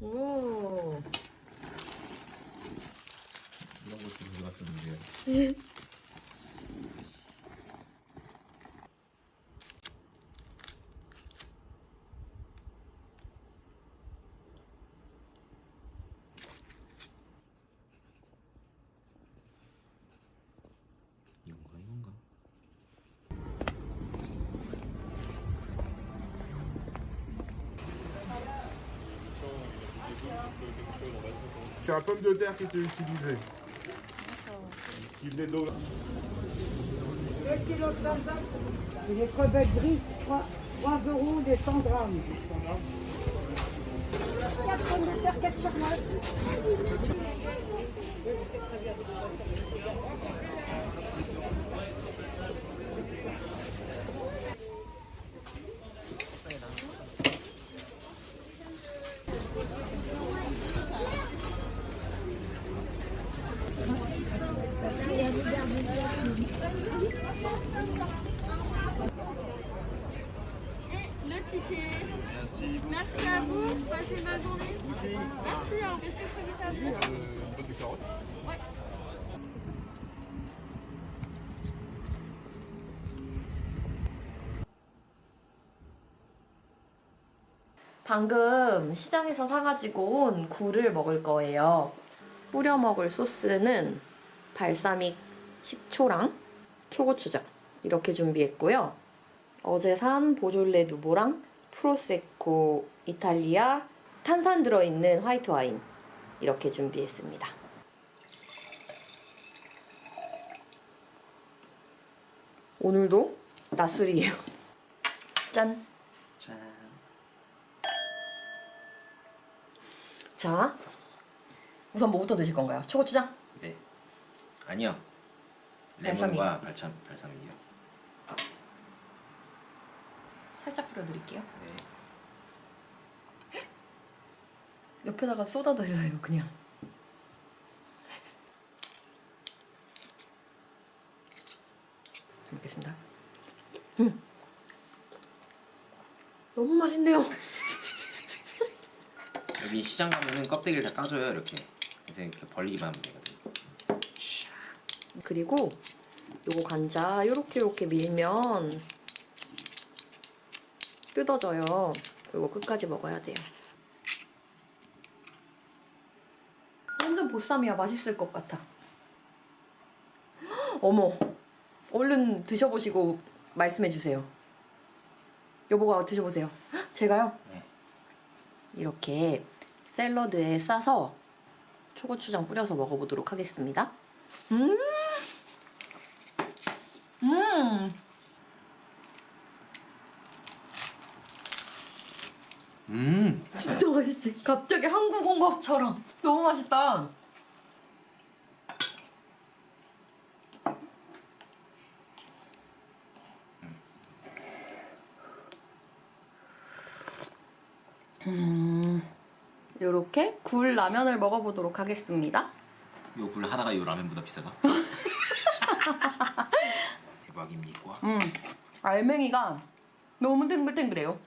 오. la pomme de terre qui était utilisée. Qui venait d'eau. Et les crevettes grises, 3, 3 euros les 100 grammes. 4 pommes de terre, 4 sur Le ticket. Merci. Merci à vous. Passez une bonne journée. Merci. Alors, restez très vite à vous. Une botte de carottes. Ouais. 방금 시장에서 사가지고 온 굴을 먹을 거예요. 뿌려 먹을 소스는 발사믹 식초랑 초고추장 이렇게 준비했고요. 어제 산 보졸레 누보랑 프로세코 이탈리아 탄산 들어있는 화이트 와인 이렇게 준비했습니다. 오늘도 낮술이에요. 짠! 짠 자, 우선 뭐부터 드실 건가요? 초고추장? 네. 아니요. 레몬과 발참 발사믹이요. 살짝 뿌려드릴게요. 네. 옆에다가 쏟아 드세요, 그냥. 먹겠습니다. 음. 너무 맛있네요. 여기 시장 가면은 껍데기를 다 까줘요 이렇게. 그래서 이렇게 벌리기만 하면 되거든요. 그리고 요거 관자 요렇게 요렇게 밀면 뜯어져요. 그리고 끝까지 먹어야 돼요. 완전 보쌈이야. 맛있을 것 같아. 헉, 어머. 얼른 드셔보시고 말씀해주세요. 여보가 드셔보세요. 헉, 제가요? 네. 이렇게 샐러드에 싸서 초고추장 뿌려서 먹어보도록 하겠습니다. 음! 음! 음. 진짜 맛있지? 갑자기 한국 온 것처럼 너무 맛있다. 음, 요렇게 굴 라면을 먹어보도록 하겠습니다. 요 굴 하나가 요 라면보다 비싸다. 대박입니까? 음, 알맹이가 너무 탱글탱글해요.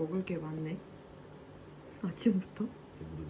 먹을 게 많네. 아침부터? 모르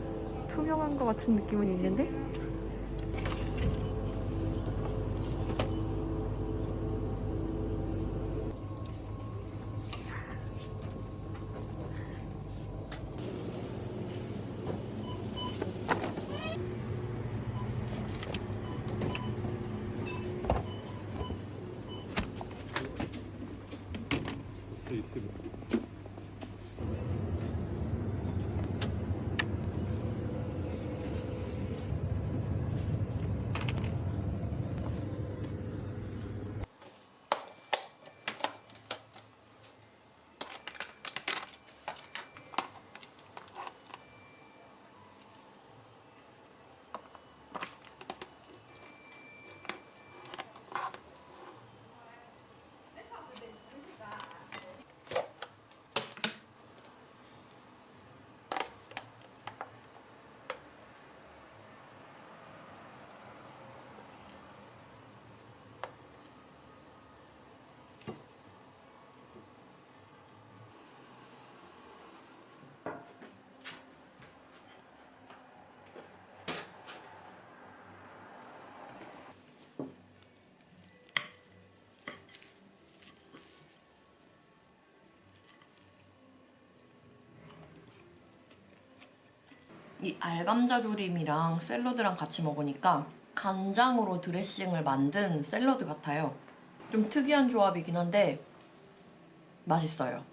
투명한 것 같은 느낌은 있는데? 이 알감자 조림이랑 샐러드랑 같이 먹으니까 간장으로 드레싱을 만든 샐러드 같아요. 좀 특이한 조합이긴 한데 맛있어요.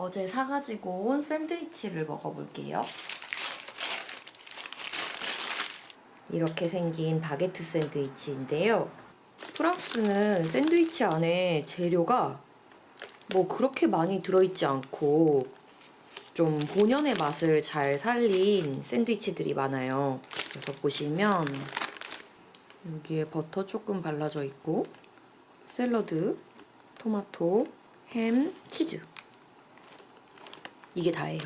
어제 사가지고 온 샌드위치를 먹어볼게요. 이렇게 생긴 바게트 샌드위치인데요. 프랑스는 샌드위치 안에 재료가 뭐 그렇게 많이 들어있지 않고 좀 본연의 맛을 잘 살린 샌드위치들이 많아요. 그래서 보시면 여기에 버터 조금 발라져 있고 샐러드, 토마토, 햄, 치즈 이게 다예요.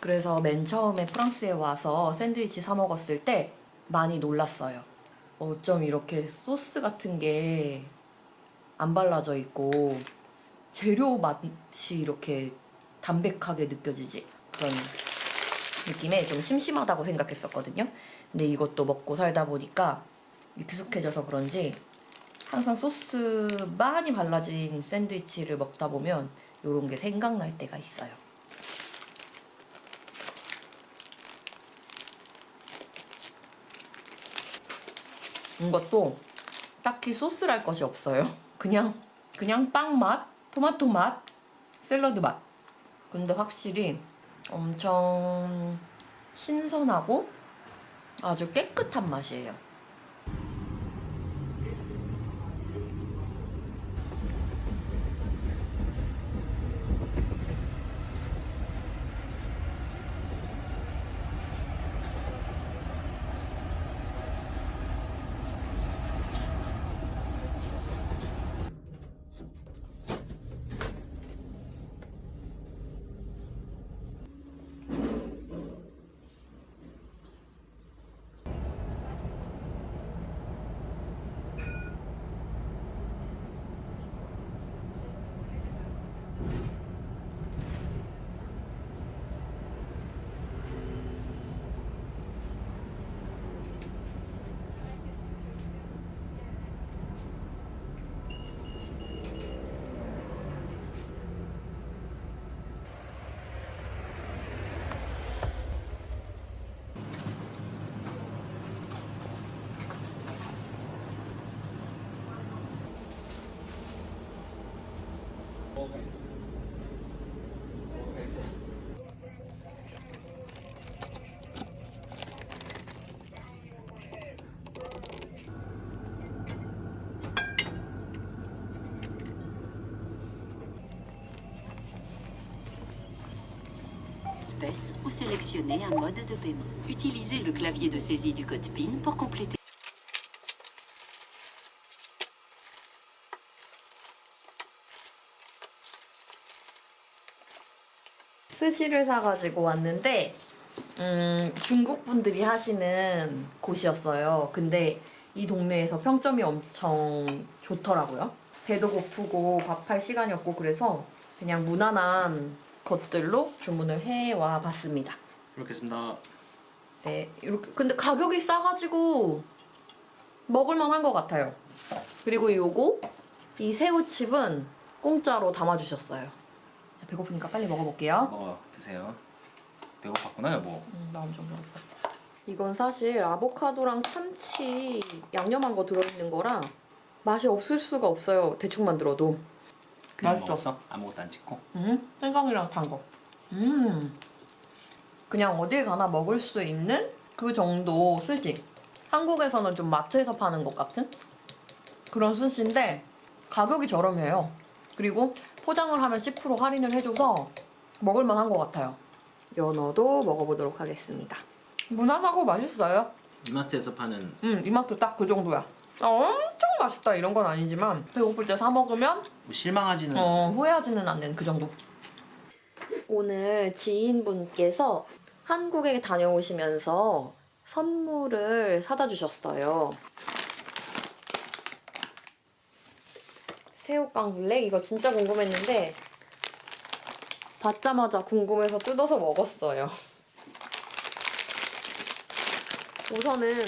그래서 맨 처음에 프랑스에 와서 샌드위치 사 먹었을 때 많이 놀랐어요. 어쩜 이렇게 소스 같은 게 안 발라져 있고 재료 맛이 이렇게 담백하게 느껴지지? 그런 느낌에 좀 심심하다고 생각했었거든요. 근데 이것도 먹고 살다 보니까 익숙해져서 그런지 항상 소스 많이 발라진 샌드위치를 먹다 보면 이런 게 생각날 때가 있어요. 이 것도 딱히 소스랄 것이 없어요. 그냥 그냥 빵 맛, 토마토 맛, 샐러드 맛. 근데 확실히 엄청 신선하고 아주 깨끗한 맛이에요. Espèce ou sélectionner un mode de paiement. Utilisez le clavier de saisie du code PIN pour compléter. 스시를 사가지고 왔는데 음, 중국 분들이 하시는 곳이었어요. 근데 이 동네에서 평점이 엄청 좋더라고요. 배도 고프고 밥할 시간이 없고 그래서 그냥 무난한 것들로 주문을 해와 봤습니다. 이렇게 습니다 네, 이렇게 근데 가격이 싸가지고 먹을만한 것 같아요. 그리고 요거 이 새우칩은 공짜로 담아주셨어요. 자, 배고프니까 빨리 먹어볼게요. 먹어 드세요. 배고팠구나 여보. 음, 나 엄청 배고팠어. 이건 사실 아보카도랑 참치 양념한 거 들어있는 거라 맛이 없을 수가 없어요. 대충 만들어도. 그냥 맛있어. 먹었어? 아무것도 안 찍고. 음, 생강이랑 탄 거. 음, 그냥 어딜 가나 먹을 수 있는 그 정도 스시. 한국에서는 좀 마트에서 파는 것 같은 그런 스시인데 가격이 저렴해요. 그리고 포장을 하면 10% 할인을 해줘서 먹을 만한 것 같아요. 연어도 먹어보도록 하겠습니다. 무난하고 맛있어요. 이마트에서 파는 음, 이마트 딱 그 정도야. 아, 엄청 맛있다 이런 건 아니지만 배고플 때 사 먹으면 뭐 실망하지는 어, 후회하지는 않는 그 정도. 오늘 지인분께서 한국에 다녀오시면서 선물을 사다 주셨어요. 새우깡 블랙 이거 진짜 궁금했는데 받자마자 궁금해서 뜯어서 먹었어요. 우선은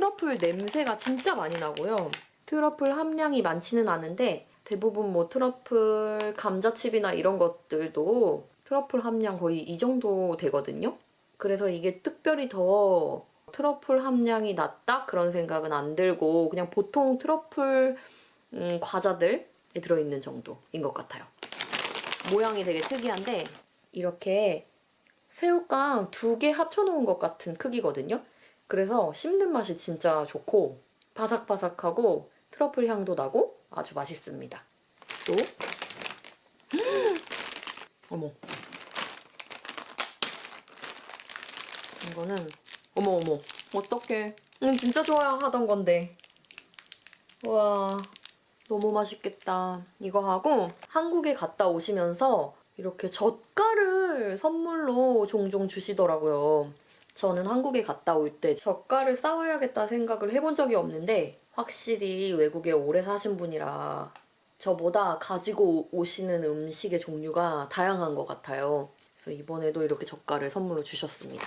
트러플 냄새가 진짜 많이 나고요. 트러플 함량이 많지는 않은데 대부분 뭐 트러플 감자칩이나 이런 것들도 트러플 함량 거의 이 정도 되거든요. 그래서 이게 특별히 더 트러플 함량이 낮다 그런 생각은 안 들고 그냥 보통 트러플 음, 과자들에 들어있는 정도인 것 같아요. 모양이 되게 특이한데 이렇게 새우깡 두 개 합쳐놓은 것 같은 크기거든요. 그래서 씹는 맛이 진짜 좋고 바삭바삭하고 트러플 향도 나고 아주 맛있습니다. 또? 음! 어머. 이거는 어머 어머. 어떡해. 음, 진짜 좋아하던 건데. 와 너무 맛있겠다. 이거 하고 한국에 갔다 오시면서 이렇게 젓갈을 선물로 종종 주시더라고요 저는 한국에 갔다 올때 젓갈을 싸와야겠다 생각을 해본 적이 없는데 확실히 외국에 오래 사신 분이라 저보다 가지고 오시는 음식의 종류가 다양한 것 같아요. 그래서 이번에도 이렇게 젓갈을 선물로 주셨습니다.